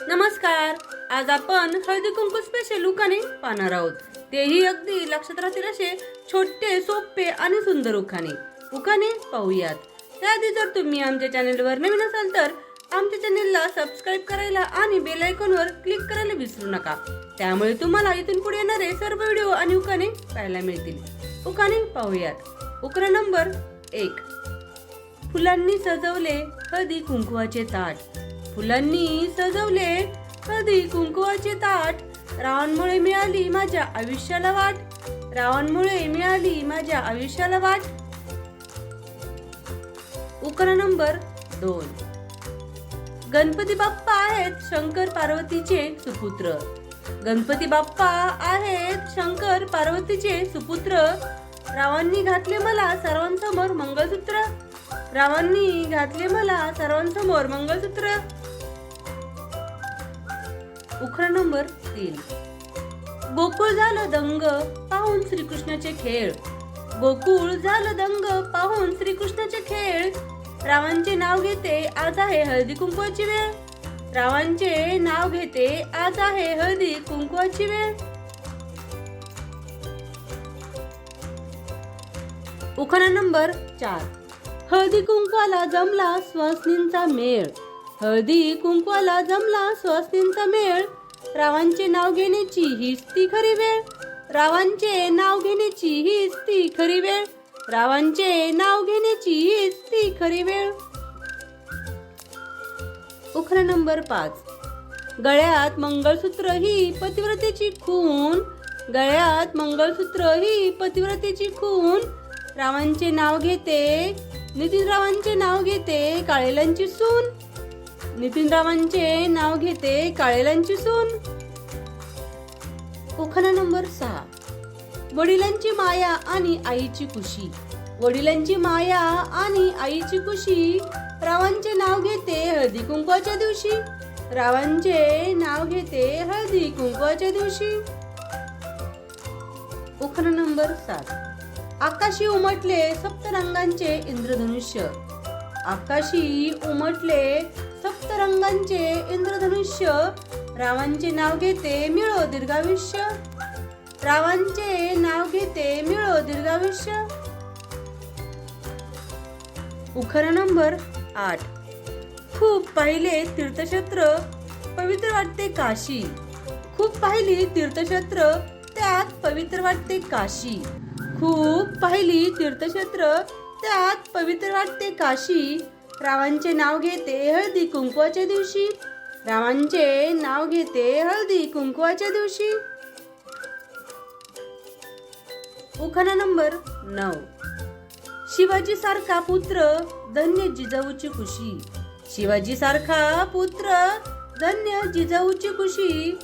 नमस्कार. आज आपण हळदी कुंकू स्पेशल उखाणे पाहणार आहोत. तेही अगदी लक्षात राहतील असे छोटे सोपे आणि सुंदर उखाणे. उखाणे पाहूयात. त्याआधी जर तुम्ही आमच्या चॅनेलवर नवीन असाल तर आमच्या चॅनेलला सबस्क्राईब करायला आणि बेल आयकॉनवर क्लिक करायला विसरू नका. त्यामुळे तुम्हाला इथून पुढे येणारे सर्व व्हिडिओ आणि उखाणे पाहायला मिळतील. उखाणे पाहूयात. उखाणा नंबर एक. फुलांनी सजवले हळदी कुंकुवाचे ताट. फुलांनी सजवले. कधी कुंकुवाचे ताट. रावांमुळे मिळाली माझ्या आयुष्याला वाट. रावांमुळे मिळाली माझ्या आयुष्याला वाट. उकरा नंबर दोन. गणपती बाप्पा आहेत शंकर पार्वतीचे सुपुत्र. गणपती बाप्पा आहेत शंकर पार्वतीचे सुपुत्र. रावांनी घातले मला सर्वांसमोर मंगळसूत्र. रावांनी घातले मला सर्वांसमोर मंगळसूत्र. उखरा नंबर तीन. गोकुळ झालं दंग पाहून श्रीकृष्णाचे खेळ. गोकुळ झालं दंग पाहून श्रीकृष्णाचे खेळ. रावांचे नाव घेते आज आहे हळदी कुंकवाची वेळ. रावांचे नाव घेते आज आहे हळदी कुंकवाची वेळ. उखाणा नंबर चार. हळदी कुंकवाला जमला स्वस्नींचा मेळ. हळदी कुंकवाला जमला स्वस्नींचा मेळ. रावांचे नाव घेण्याची हीच ती खरी वेळ. रावांचे नाव घेण्याची हीच ती खरी वेळ. रावांचे नाव घेण्याची हीच ती खरी वेळ. उखरा नंबर पाच. गळ्यात मंगळसूत्र ही पतिव्रतेची खून गळ्यात मंगळसूत्र ही पतिव्रतेची खून रावांचे नाव घेते नितीनरावांचे नाव घेते काळेलांची सून. नितीनरावांचे नाव घेते काळेलांची सून. उखाणा नंबर सहा. वडिलांची माया आणि आईची खुशी. वडिलांची माया आणि आईची खुशी. रावांचे नाव घेते हळदी कुंकवाच्या दिवशी. रावांचे नाव घेते हळदी कुंकवाच्या दिवशी. उखाणा नंबर सात. आकाशी उमटले सप्तरंगांचे इंद्रधनुष्य. आकाशी उमटले सप्तरंगांचे इंद्रधनुष्य. रावांचे नाव घेते मिळो दीर्घायुष्य. रावांचे नाव घेते मिळो दीर्घायुष्य. उखरा नंबर आठ. खूप पाहिले तीर्थक्षेत्र पवित्र वाटते काशी. खूप पाहिली तीर्थक्षेत्र त्यात पवित्र वाटते काशी. खूप पाहिली तीर्थक्षेत्र. त्यात पवित्र वाटते काशी. रावांचे नाव घेते हळदी कुंकवाच्या दिवशी. रावांचे नाव घेते हळदी कुंकवाच्या दिवशी. उखाणा नंबर नऊ. शिवाजी सारखा पुत्र धन्य जिजाऊची खुशी. शिवाजी सारखा पुत्र धन्य जिजाऊची खुशी.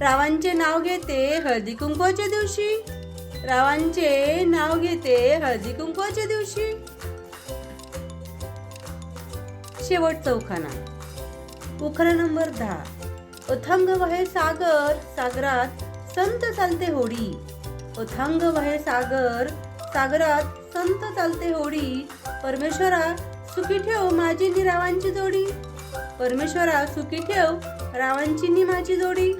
रावांचे नाव घेते हळदी कुंकवाच्या दिवशी. रावांचे नाव घेते हळदी कुंकवाच्या दिवशी. शेवटचा चौखाना. उखाणा नंबर दहा. अथांग वहे सागर सागरात संत चालते होडी. अथांग वहे सागर सागरात संत चालते होडी. परमेश्वरा सुखी ठेव माझी नि रावांची जोडी. परमेश्वरा सुखी ठेव रावांची नि माझी जोडी.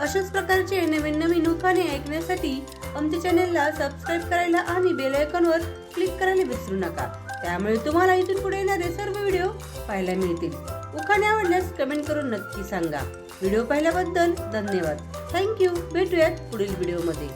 अशाच प्रकारचे नवीन नवीन उखाणे ऐकण्यासाठी आमच्या चॅनलला सबस्क्राईब करायला आणि बेल आयकॉनवर क्लिक करायला विसरू नका. त्यामुळे तुम्हाला इथून पुढे येणारे सर्व व्हिडिओ पाहायला मिळतील. उखाणे आवडल्यास कमेंट करून नक्की सांगा. व्हिडिओ पाहिल्याबद्दल धन्यवाद. थँक्यू भेटूयात पुढील व्हिडिओमध्ये